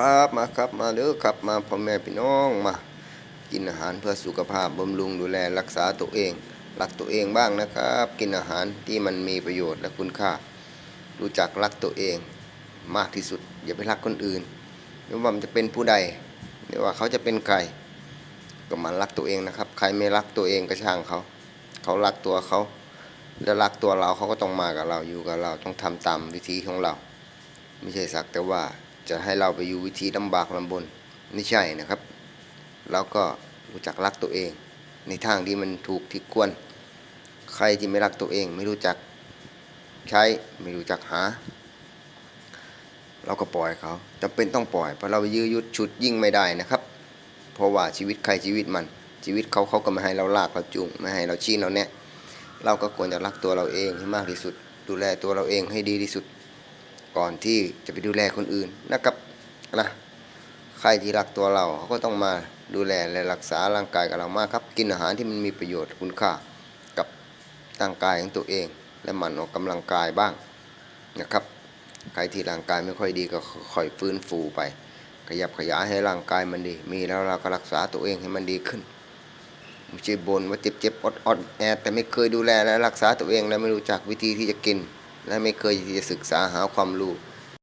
ครับมาครับมาเด้อครับมาพ่อแม่พี่น้องมากินอาหารเพื่อสุขภาพบำรุงดูแลรักษาตัวเอง รักตัวเองบ้างนะครับ กินอาหารที่มันมีประโยชน์และคุณค่า รู้จักรักตัวเองมากที่สุด อย่าไปรักคนอื่นไม่ว่ามันจะเป็นผู้ใดไม่ว่าเขาจะเป็นใครก็มันรักตัวเองนะครับ ใครไม่รักตัวเองก็ช่างเขา เขารักตัวเขาแล้วรักตัวเราเขาก็ต้องมากับเราอยู่กับเราต้องทำตามวิธีของเรา ไม่ใช่สักแต่ว่า จะให้เราไปอยู่วิธีลำบากลำบนไม่ใช่นะครับเราก็รู้จักรักตัวเอง ในทางที่มันถูกที่ควร ใครที่ไม่รักตัวเอง ไม่รู้จักใช้ไม่รู้จักหา เราก็ปล่อยเขาจำเป็นต้องปล่อยเพราะเราไปยื้อยุดชุดยิ่งไม่ได้นะครับ เพราะว่าชีวิตใครชีวิตมัน ชีวิตเขาเขาก็ไม่ให้เราลากเราจูงไม่ให้เราชี้เราแนะเราก็ควรจะรักตัวเราเองให้มากที่สุด ดูแลตัวเราเองให้ดีที่สุด ก่อนที่จะไปดูแลคนอื่นนะครับนะใครที่รักตัวเราเขาก็ต้องมาดูแลและรักษาร่างกายกับเรามากครับ กินอาหารที่มันมีประโยชน์คุณค่ากับร่างกายของตัวเอง และหมั่นออกกำลังกายบ้างนะครับ ใครที่ร่างกายไม่ค่อยดีก็ค่อยฟื้นฟูไป ขยับขยายให้ร่างกายมันดี มีแล้วเราก็รักษาตัวเองให้มันดีขึ้นไม่ใช่บนว่าเจ็บเจ็บๆอดอดๆแอดแต่ไม่เคยดูแลและรักษาตัวเองและไม่รู้จักวิธีที่จะกิน และไม่เคยที่จะศึกษาหาความรู้